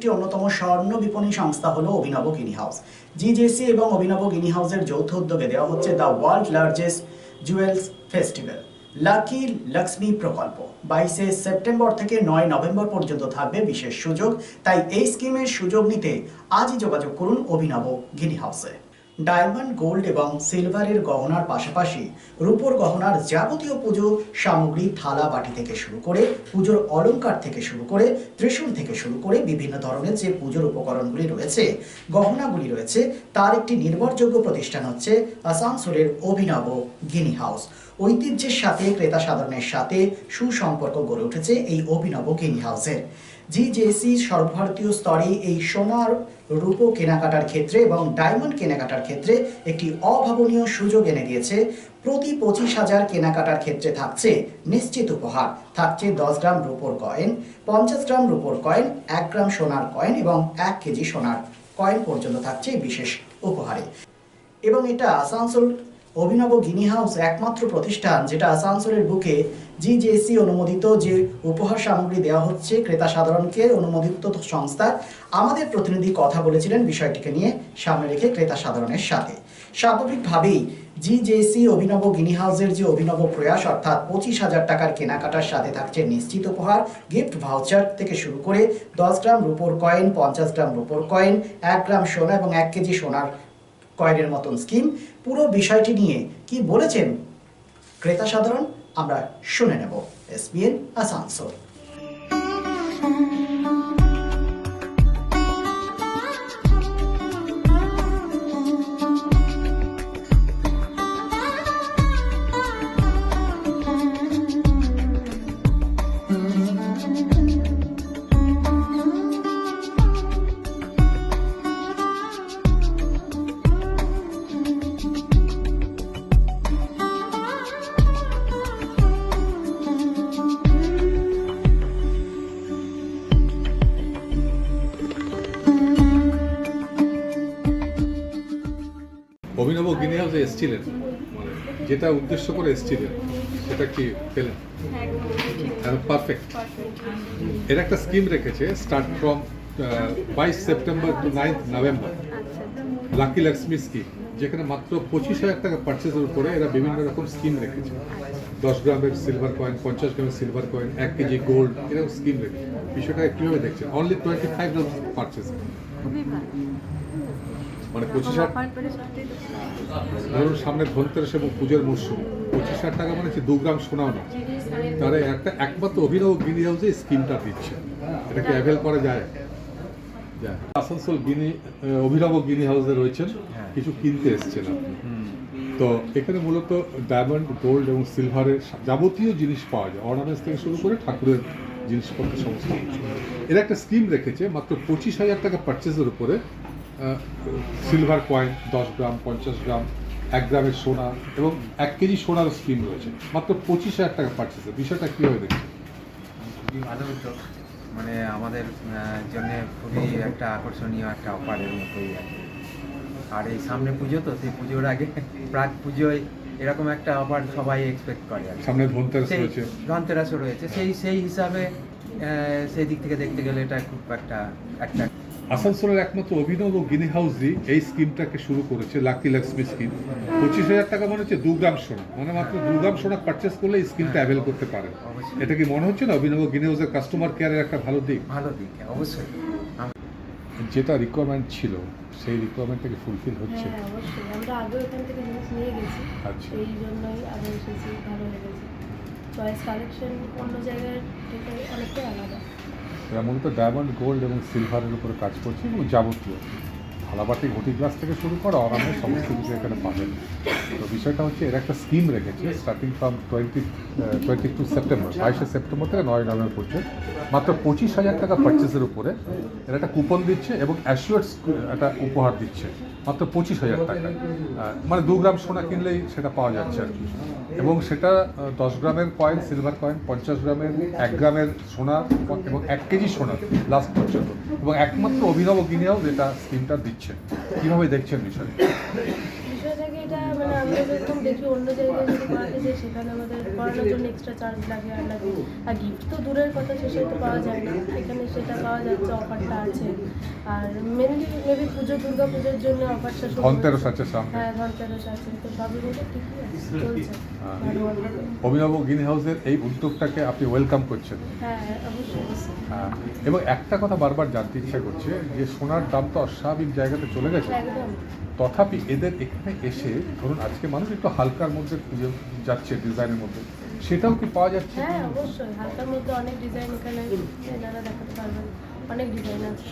একটি অন্যতম স্বর্ণ বিপণী সংস্থা হলো অভিনব গিনি হাউস জিজেসি এবং অভিনব গিনি হাউসের যৌথ উদ্যোগে দেওয়া হচ্ছে the world largest jewels festival lucky Lakshmi প্রকল্প। বাইশে সেপ্টেম্বর থেকে নয় নভেম্বর পর্যন্ত থাকবে বিশেষ সুযোগ। তাই এই স্কিমের সুযোগ নিতে আজই যোগাযোগ করুন অভিনব গিনি হাউসে ডায়মন্ড, গোল্ড এবং সিলভারের গহনার পাশাপাশি রূপোর গহনার যাবতীয় পুজো, সামগ্রী, থালা, বাটি থেকে শুরু করে, পুজোর অলঙ্কার থেকে শুরু করে, ত্রিশূল থেকে শুরু করে বিভিন্ন ধরনের যে পুজোর উপকরণগুলি রয়েছে, গহনাগুলি রয়েছে, তার একটি নির্ভরযোগ্য প্রতিষ্ঠান হচ্ছে আসানসোলের অভিনব গিনি হাউস। ঐতিহ্যের সাথে, ক্রেতা সাধারণের সাথে সুসম্পর্ক গড়ে উঠেছে এই অভিনব গিনি হাউসের জিজেসি সর্বভারতীয় স্তরে এই সোনার রূপো কেনাকাটার ক্ষেত্রে এবং ডায়মন্ড কেনাকাটার ক্ষেত্রে একটি অভাবনীয় সুযোগ এনে দিয়েছে। প্রতি পঁচিশ হাজার কেনাকাটার ক্ষেত্রে থাকছে নিশ্চিত উপহার। থাকছে দশ গ্রাম রূপোর কয়েন পঞ্চাশ গ্রাম রূপোর কয়েন এক গ্রাম সোনার কয়েন এবং এক কেজি সোনার কয়েন পর্যন্ত থাকছে বিশেষ উপহারে। এবং এটা আসানসোল অভিনব গিনি হাউস একমাত্র প্রতিষ্ঠান যেটা আসানসোলের বুকে জিজেসি অনুমোদিত যে উপহার সামগ্রী দেওয়া হচ্ছে, ক্রেতা সাধারণকে অনুমোদিত সংস্থা। আমাদের প্রতিনিধি কথা বলেছিলেন বিষয়টিকে নিয়ে, সামনে রেখে ক্রেতা সাধারণের সাথে। স্বাভাবিকভাবেই জিজেসি অভিনব গিনি হাউসের যে অভিনব প্রয়াস, অর্থাৎ পঁচিশ হাজার টাকার কেনাকাটার সাথে থাকছে নিশ্চিত উপহার, গিফট ভাউচার থেকে শুরু করে দশ গ্রাম রুপোর কয়েন, পঞ্চাশ গ্রাম রুপোর কয়েন, এক গ্রাম সোনা এবং এক কেজি সোনার কয়েনের মতন স্কিম, পুরো বিষয়টি নিয়ে কি বলেছেন ক্রেতা সাধারণ, আমরা শুনে নেব। এসবিএন আসানসোল এসেছিলেন? মানে যেটা উদ্দেশ্য করে এসেছিলেন সেটা কি পেলেন? পারফেক্ট এর একটা স্কিম রেখেছে স্টার্ট ফ্রম বাইশ September to ninth November lucky Lakshmi scheme যেখানে মাত্র পঁচিশ হাজার টাকা পার্চেসের উপরে এরা বিভিন্ন রকম স্কিম রেখেছে। দশ গ্রামের সিলভার কয়েন পঞ্চাশ গ্রামের সিলভার কয়েন এক কেজি গোল্ড এরকম স্কিম রেখেছে। বিষয়টা কীভাবে দেখছেন অনলি টোয়েন্টি ফাইভ পার্চেস মানে পঁচিশ ধরুন সামনে ধনতেরাস এবং পুজোর মরশুম। পঁচিশ হাজার টাকা মানে হচ্ছে দু গ্রাম সোনাও না। তারা একটা একমাত্র অভিনব গিনি হাউসে স্কিমটা দিচ্ছে। এটাকে অ্যাভেল করা যায়? যায়। আসানসোল গিনি অভিনব গিনি হাউসে রয়েছেন। কিছু কিনতে এসছেন আপনি। তো এখানে মূলত ডায়মন্ড গোল্ড এবং সিলভারের যাবতীয় জিনিস পাওয়া যায়। অর্নামেন্টস থেকে শুরু করে ঠাকুরের জিনিসপত্র সমস্ত কিছু। এর একটা স্কিম রেখেছে মাত্র পঁচিশ হাজার টাকা পার্চেসের উপরে সিলভার কয়েন দশ গ্রাম পঞ্চাশ গ্রাম এক গ্রামের সোনা এবং এক কেজি সোনার স্কিম রয়েছে। মাত্র পঁচিশ হাজার টাকা পার্চেসের বিষয়টা কীভাবে দেখছে খুবই ভালো উদ্যোগ মানে আমাদের জন্য খুবই একটা আকর্ষণীয় একটা অফারের মতোই আর। আর এই সামনে পুজো তো সেই পুজোর আগে প্রাক পুজোয় এরকম একটা অফার সবাই এক্সপেক্ট করে আর সামনে ধনতেরাস সেই রয়েছে। ধনতেরাসও রয়েছে। সেই সেই হিসাবে সেই দিক থেকে দেখতে গেলে এটা খুব একটা একটা আসানসোলের একমাত্র অভিনব গিনি হাউসই এই স্কিমটাকে শুরু করেছে লাকি লক্ষ্মী স্কিম। পঁচিশ হাজার টাকা মানে হচ্ছে দু গ্রাম সোনা। মানে মাত্র দু গ্রাম সোনা পারচেস করলে এই স্কিমটা অ্যাভেল করতে পারে। এটা কি মনে হচ্ছে না অভিনব গিনি হাউসের কাস্টমার কেয়ারের একটা ভালো দিক? ভালো দিক অবশ্যই। যেটা রিকোয়ারমেন্ট ছিল সেই রিকোয়ারমেন্টটাকে ফুলফিল হচ্ছে। হ্যাঁ অবশ্যই। আমরা আগেও এখান থেকে জিনিস নিয়ে গেছি। আচ্ছা। এই জন্যই আরও এসেছি ভালো লেগেছে। চয়েস কালেকশন অন্য জায়গার থেকে অনেকটাই আলাদা। এরা মূলত ডায়মন্ড গোল্ড এবং সিলভারের উপরে কাজ করছে এবং যাবতীয় থালাবাটি, ঘটি গ্লাস থেকে শুরু করে অরামের সমস্ত কিছু এখানে পাবেন। তো বিষয়টা হচ্ছে এর একটা স্কিম রেখেছে starting from twenty twenty two September বাইশে সেপ্টেম্বর থেকে নয় নভেম্বর পর্যন্ত। মাত্র পঁচিশ হাজার টাকা পার্চেসের উপরে এরা একটা কুপন দিচ্ছে এবং অ্যাসিওর্স একটা উপহার দিচ্ছে। মাত্র পঁচিশ হাজার টাকা মানে দু গ্রাম সোনা কিনলেই সেটা পাওয়া যাচ্ছে আর কি। এবং সেটা দশ গ্রামের কয়েন সিলভার কয়েন পঞ্চাশ গ্রামের এক গ্রামের সোনা এবং এক কেজি সোনা লাস্ট পর্যন্ত এবং একমাত্র অভিনব গিনিয়াও যেটা স্কিমটা দিচ্ছে কীভাবে দেখছেন বিষয়টা বিষয়টাকে মানে আমরা যেরকম দেখি অন্য জায়গায় যদি করাতে যাই সেখানে আমাদের করানোর জন্য এক্সট্রা চার্জ লাগে আর লাগে। আর গিফট তো দূরের কথা সেসব তো পাওয়া যায় না। এখানে সেটা পাওয়া যাচ্ছে অফারটা আছে। আর মেনলি মেবি পুজো দুর্গা পুজোর জন্য অফারটা ধনতেরস। আছে সামনে। হ্যাঁ ধনতেরস আছে। তো সবই মিলে ঠিকই আছে? চলছে। হ্যাঁ। গ্রিন হাউসের এই উদ্যোগটাকে আপনি ওয়েলকাম করছেন। হ্যাঁ অবশ্যই। হ্যাঁ, এবং একটা কথা বারবার জানতে ইচ্ছা করছে যে সোনার দাম তো অস্বাভাবিক জায়গাতে চলে গেছে। তথাপি এদের এখানে এসে ধরুন আজকে মানুষ একটু হালকার মধ্যে খুঁজে যাচ্ছে ডিজাইনের মধ্যে। সেটাও কি পাওয়া যাচ্ছে? হ্যাঁ অবশ্যই। হালকার মধ্যে অনেক ডিজাইন এখানে এনারা দেখাতে পারবেন। অনেক ডিজাইন আছে।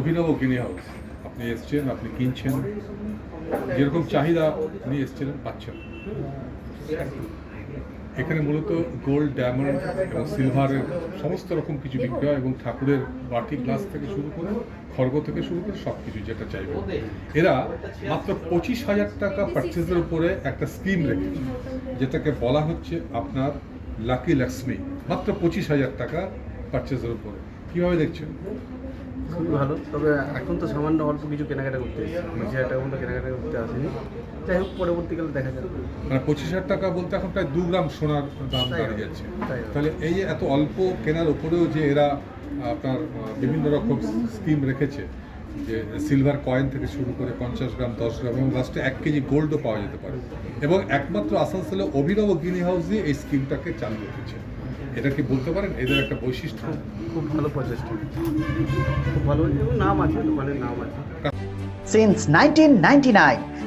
অভিনব কিনে হাউস আপনি এসছেন আপনি কিনছেন। যেরকম চাহিদা আপনি এসছিলেন পাচ্ছেন। এখানে মূলত গোল্ড ডায়মন্ড এবং সিলভারের সমস্ত রকম কিছু বিক্রি হয় এবং ঠাকুরের বাটি গ্লাস থেকে শুরু করে, খড়গ থেকে শুরু করে সব কিছু যেটা চাইবে। এরা মাত্র পঁচিশ হাজার টাকা পার্চেসের উপরে একটা স্কিম রেখেছে, যেটাকে বলা হচ্ছে আপনার লাকি লক্ষ্মী মাত্র পঁচিশ হাজার টাকা পার্চেসের উপরে। কীভাবে দেখছেন? খুবই ভালো। তবে এখন তো সামান্য অল্প কিছু কেনাকাটা করতে এসেছি। টাকা মতো কেনাকাটা করতে আসেনি। যাই হোক পরবর্তীকালে দেখা যাবে। মানে পঁচিশ হাজার টাকা বলতে এখন প্রায় দু গ্রাম সোনার দাম দাঁড়িয়ে যাচ্ছে। তাহলে এই যে এত অল্প কেনার উপরেও যে এরা আপনার বিভিন্ন রকম স্কিম রেখেছে যে সিলভার কয়েন থেকে শুরু করে পঞ্চাশ গ্রাম দশ গ্রাম এবং লাস্টে এক কেজি গোল্ডও পাওয়া যেতে পারে। এবং একমাত্র আসানসোলে অভিনব গিনি হাউসই এই স্কিমটাকে চালু রেখেছে। এটা কি বলতে পারেন? এদের একটা বৈশিষ্ট্য? খুব ভালো প্রচেষ্টা খুব ভালো নাম আছে দোকানের নাম আছে। Since nineteen